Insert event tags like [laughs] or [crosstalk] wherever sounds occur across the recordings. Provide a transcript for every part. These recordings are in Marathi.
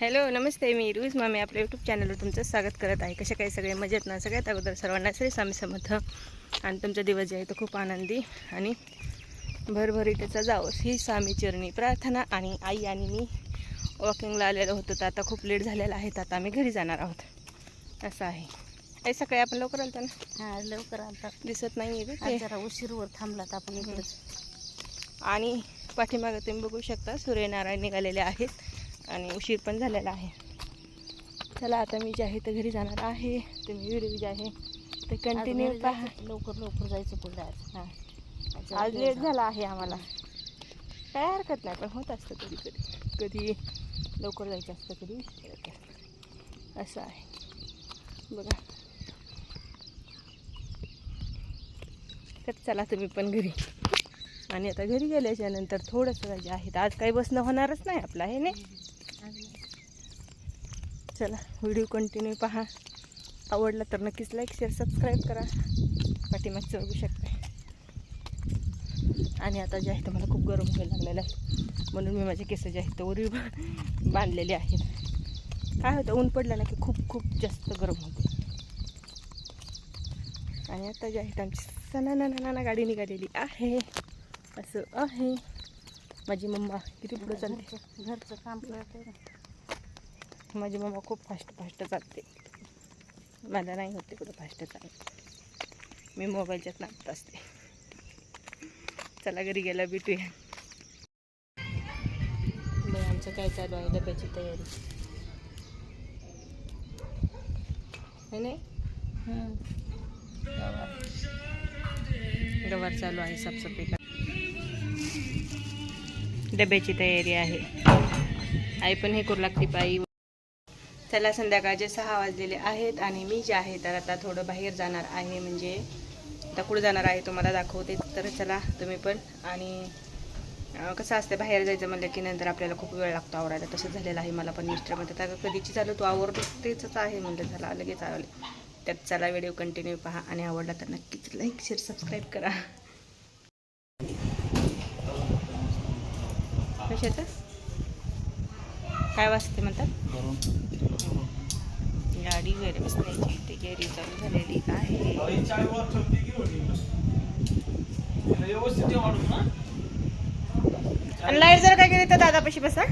हॅलो नमस्ते मी रुईज मामी आपल्या यूट्यूब चॅनलवर तुमचं स्वागत करत आहे. कशा काही सगळे? मजेत ना? सगळ्यात अगोदर सर्वांना श्री स्वामी समर्थ. आणि तुमचा दिवस जे आहे तो खूप आनंदी आणि भरभरीटेचा जावं. ही स्वामी चरणी प्रार्थना आणि आई आणि मी वॉकिंगला आलेलो होतो. तर आता खूप लेट झालेला आहे. तर आता आम्ही घरी जाणार आहोत. असं आहे. आई सकाळी आपण लवकर आलतो ना? हा लवकर आलता. दिसत नाही आहे जरा उशीरवर थांबलात आपण इकडेच आणि पाठीमागं तुम्ही बघू शकता सूर्यनारायण निघालेले आहेत. आणि उशीर पण झालेला आहे. चला आता मी जे आहे तर घरी जाणार आहे. तुम्ही व्हिडिओ जे आहे ते कंटिन्यू पहा. लवकर लवकर जायचं पुढे आज. हां. आज लेट झाला आहे आम्हाला. काय हरकत नाही पण होत असतं कधी कधी कधी लवकर जायचं असतं कधी. असं आहे. बघा. तर चला तुम्ही पण घरी. आणि आता घरी गेल्याच्यानंतर थोडंसं जे आहे तर आज काही बसणं होणारच नाही आपलं आज नाही. चला व्हिडिओ कंटिन्यू पहा. आवडला तर नक्कीच लाईक शेअर सबस्क्राईब करा. पाठीमागचं बघू शकता आणि आता जे आहे तर मला खूप गरम व्हायला लागलेलं आहे. म्हणून मी माझे केस जे आहेत तर उरी [laughs] बांधलेले आहेत. काय होतं ऊन पडलं ना की खूप खूप जास्त गरम होते. आणि आता जे आहे ते आमची सणा नाना गाडी निघालेली आहे. असं आहे. माझी मम्मा किती पुढं चालते घरचं काम करते. माझी मम्मा खूप फास्ट फास्ट चालते. मला नाही होते कुठं फास्ट चालत. मी मोबाईलच्यात नात असते. चला घरी गेला भेटूया. बरं आमचं काय चालू आहे? डब्याची तयारी. आहे नाही? गवार चालू आहे साफसफाई कर डब्याची तयारी आहे. आई पण हे करू लागते पायी चला संध्याकाळचे सहा वाजलेले आहेत आणि मी जे आहे तर आता थोडं बाहेर जाणार आहे म्हणजे आता कुठं जाणार आहे तुम्हाला दाखवते तर चला तुम्ही पण. आणि कसं असतं बाहेर जायचं म्हणलं की नंतर आपल्याला खूप वेळ लागतो आवरायला. तसं झालेलं आहे मला पण मिस्टर म्हणतात आता कधीची चालू तू आवरतेच तेच आहे म्हणलं झाला लगेच आवडले त्यात चला व्हिडिओ कंटिन्यू पहा. आणि आवडला तर नक्कीच लाईक शेअर सबस्क्राईब करा. कशाचं काय वाजते म्हणतात? गाडी वगैरे बसण्याची तयारी चालू झालेली आहे. आणि लाइट जर काय केली तर दादापाशी बसा.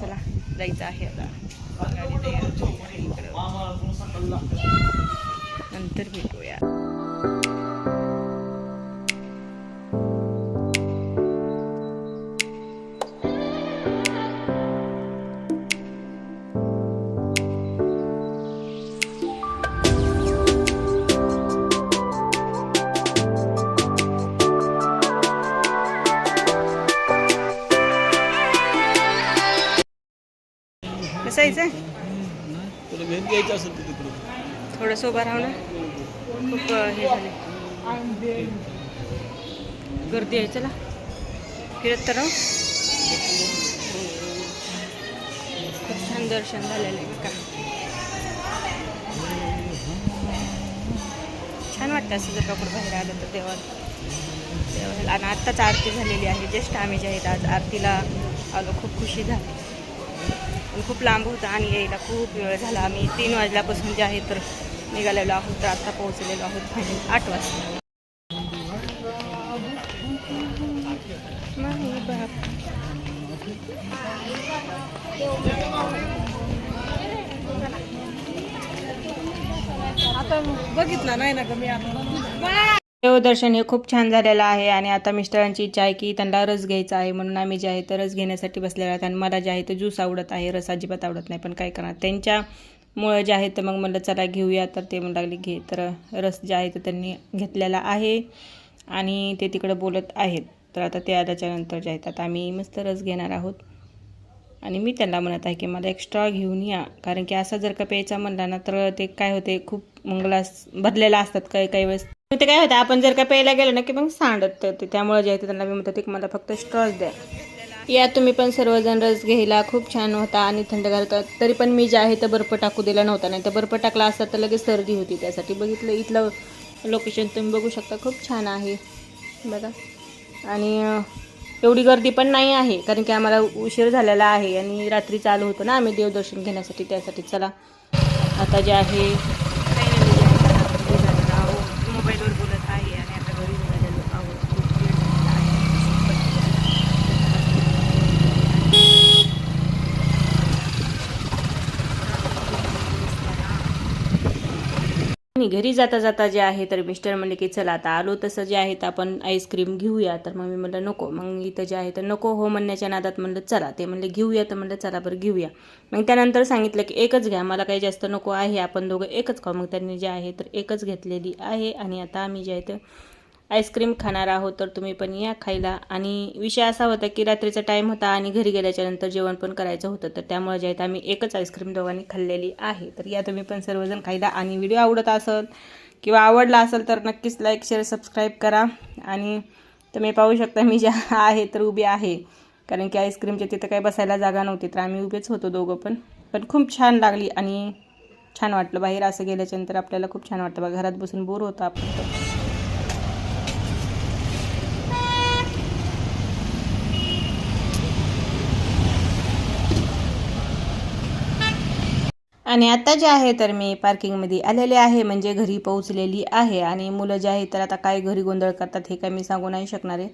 चला जायचं आहे आता. गाडी तयार. नंतर भेटूया. तिकडे थोडंसं उभं राहू ना. खूप हे झाले. गर्दी आहे चला. फिरत तर खूप छान दर्शन झालेलं आहे बघा. छान वाटतं असं जर का कुठं बाहेर आलं तर देवा देवाला. आणि आत्ताच आरती झालेली आहे जस्ट आम्ही जे आहेत आज आरतीला आलो खूप खुशी झाली. खूप लांब होतं आणि यायला खूप वेळ झाला. आम्ही तीन वाजल्यापासून जे आहे तर निघालेलो आहोत तर आत्ता पोहोचलेलो आहोत फायनल आठ वाजता. नाही बाप आता बघितलं नाही ना कमी आता. देवदर्शन हे खूप छान झालेलं आहे आणि आता मिस्टरांची इच्छा आहे की त्यांना रस घ्यायचा आहे म्हणून आम्ही जे आहे तर रस घेण्यासाठी बसलेलं आहे आणि मला जे आहे तर ज्यूस आवडत आहे. रस अजिबात आवडत नाही पण काय करणार? त्यांच्यामुळं जे आहे तर मग म्हणलं चला घेऊया. तर ते म्हणू लागले घे तर रस जे आहे तर त्यांनी घेतलेला आहे आणि ते तिकडं बोलत आहेत. तर आता ते आल्याच्यानंतर जे आहेत आता आम्ही मस्त रस घेणार आहोत. आणि मी त्यांना म्हणत आहे की मला एक्स्ट्रा घेऊन या. कारण की असा जर का प्यायचा म्हणला ना तर ते काय होते खूप मंगलास भरलेला असतात. काही काही वेळेस ते काय होतं आपण जर का प्यायला गेलो ना की मग सांडत ते. त्यामुळे जे आहे ते त्यांना मी म्हणतात की मला फक्त स्ट्रॉच द्या. या तुम्ही पण सर्वजण रस घ्यायला खूप छान होता आणि थंडगार होता तरी पण मी जे आहे तर बर्फ टाकू दिला नव्हता. नाही तर बर्फ टाकला असता तर लगेच सर्दी होती त्यासाठी. बघितलं इथलं लोकेशन तुम्ही बघू शकता. खूप छान आहे. बघा. आणि एवढी गर्दी पण नाही आहे. कारण की आम्हाला उशीर झालेला आहे आणि रात्री चालू होतो ना आम्ही देवदर्शन घेण्यासाठी. त्यासाठी चला. आता जे आहे काही नाही, मी जे आहे आता घरी जाणार आहोत. मोबाईलवर बोलत आहे आणि आता घरी निघालेलो आहोत खूप वेळ झालेला आहे. आणि घरी जाता जाता जे आहे तर मिस्टर म्हणले की चला आता आलो तसं जे आहे तर आपण आईस्क्रीम घेऊया. तर मग मी म्हणलं नको. मग इथं जे आहे तर नको हो म्हणण्याच्या नादात म्हणलं चला. ते म्हणले घेऊया. तर म्हणलं चला बरं घेऊया. मग त्यानंतर सांगितलं की एकच घ्या मला काही जास्त नको आहे आपण दोघं एकच खाऊ. मग त्यांनी जे आहे तर एकच घेतलेली आहे आणि आता आम्ही जे आहे तर आईस्क्रीम खाणार आहोत तर तुम्ही पण या खायला. आणि विषय असा होता की रात्रीचा टाईम होता आणि घरी गेल्याच्यानंतर जेवण पण करायचं होतं तर त्यामुळे जे आहेत आम्ही एकच आईस्क्रीम दोघांनी खाल्लेली आहे. तर या तुम्ही पण सर्वजण खायला आणि व्हिडिओ आवडत असेल किंवा आवडला असेल तर नक्कीच लाईक शेअर सबस्क्राईब करा. आणि तुम्ही पाहू शकता मी ज्या [laughs] आहे तर उभी आहे. कारण की आईस्क्रीमच्या तिथं काही बसायला जागा नव्हती तर आम्ही उभेच होतो दोघं पण. पण खूप छान लागली आणि छान वाटलं. बाहेर असं गेल्याच्यानंतर आपल्याला खूप छान वाटतं. बा घरात बसून बोर होतं आपण आणि आता जे आहे तर मी पार्किंगमध्ये आलेले आहे म्हणजे घरी पोहोचलेली आहे. आणि मुलं जे आहे तर आता काय घरी गोंधळ करतात हे काय मी सांगू नाही शकणार आहे.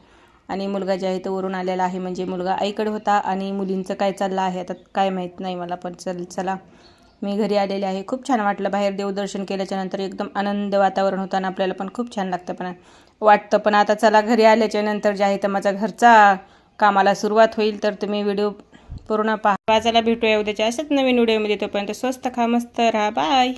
आणि मुलगा जे आहे तो वरून आलेला आहे म्हणजे मुलगा आईकडे होता आणि मुलींचं काय चाललं आहे आता काय माहीत नाही मला पण चल चला. मी घरी आलेले आहे. खूप छान वाटलं बाहेर देवदर्शन केल्याच्यानंतर एकदम आनंद वातावरण होतं आणि आपल्याला पण खूप छान लागतं पण वाटतं. पण आता चला घरी आल्याच्यानंतर जे आहे तर माझा घरचा कामाला सुरुवात होईल तर तुम्ही व्हिडिओ पूर्ण पहा. वाचायला भेटूया उद्याच्या अशाच नवीन व्हिडिओमध्ये. तोपर्यंत स्वस्त खा मस्त राहा. बाय.